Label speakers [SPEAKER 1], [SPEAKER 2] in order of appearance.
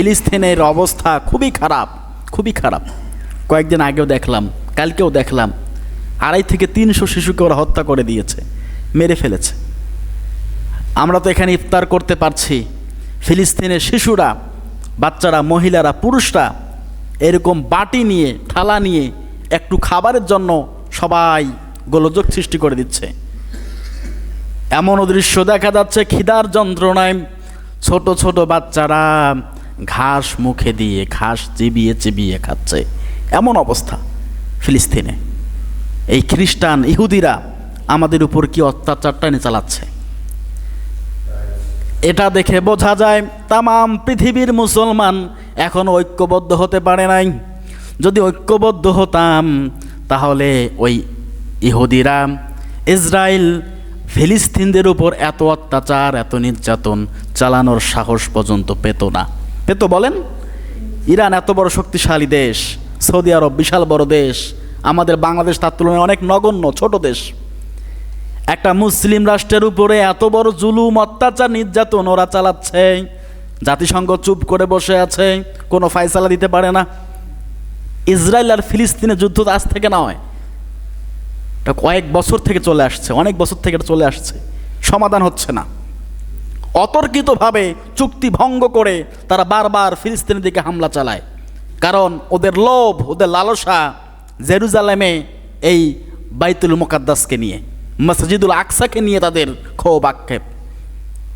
[SPEAKER 1] ফিলিস্তিনের অবস্থা খুবই খারাপ খুবই খারাপ। কয়েকদিন আগেও দেখলাম, কালকেও দেখলাম, আড়াই থেকে তিনশো শিশুকে ওরা হত্যা করে দিয়েছে, মেরে ফেলেছে। আমরা তো এখানে ইফতার করতে পারছি, ফিলিস্তিনের শিশুরা, বাচ্চারা, মহিলারা, পুরুষরা, এরকম বাটি নিয়ে, থালা নিয়ে, একটু খাবারের জন্য সবাই গোলযোগ সৃষ্টি করে দিচ্ছে। এমনও দৃশ্য দেখা যাচ্ছে, খিদার যন্ত্রণায় ছোট ছোট বাচ্চারা ঘাস মুখে দিয়ে, ঘাস চিবিয়ে চিবিয়ে খাচ্ছে। এমন অবস্থা ফিলিস্তিনে। এই খ্রিস্টান ইহুদিরা আমাদের উপর কি অত্যাচারটা নিয়ে চালাচ্ছে? এটা দেখে বোঝা যায় তামাম পৃথিবীর মুসলমান এখন ঐক্যবদ্ধ হতে পারে নাই। যদি ঐক্যবদ্ধ হতাম, তাহলে ওই ইহুদিরা ইসরায়েল ফিলিস্তিনদের উপর এত অত্যাচার, এত নির্যাতন চালানোর সাহস পর্যন্ত পেত না। পেত বলেন, ইরান এত বড় শক্তিশালী দেশ, সৌদি আরব বিশাল বড় দেশ, আমাদের বাংলাদেশ তার তুলনায় অনেক নগণ্য, ছোট দেশ। একটা মুসলিম রাষ্ট্রের উপরে এত বড় জুলুম, অত্যাচার, নির্যাতন ওরা চালাচ্ছে, জাতিসংঘ চুপ করে বসে আছে, কোনো ফায়সালা দিতে পারে না। ইসরায়েল আর ফিলিস্তিনের যুদ্ধ আজ থেকে নয়, এটা কয়েক বছর থেকে চলে আসছে, অনেক বছর থেকে চলে আসছে, সমাধান হচ্ছে না। অতর্কিতভাবে চুক্তি ভঙ্গ করে তারা বারবার ফিলিস্তিনের দিকে হামলা চালায়। কারণ ওদের লোভ, ওদের লালসা জেরুজালেমে এই বাইতুল মোকাদ্দাসকে নিয়ে, মসজিদুল আকসাকে নিয়ে তাদের ক্ষোভ, আক্ষেপ।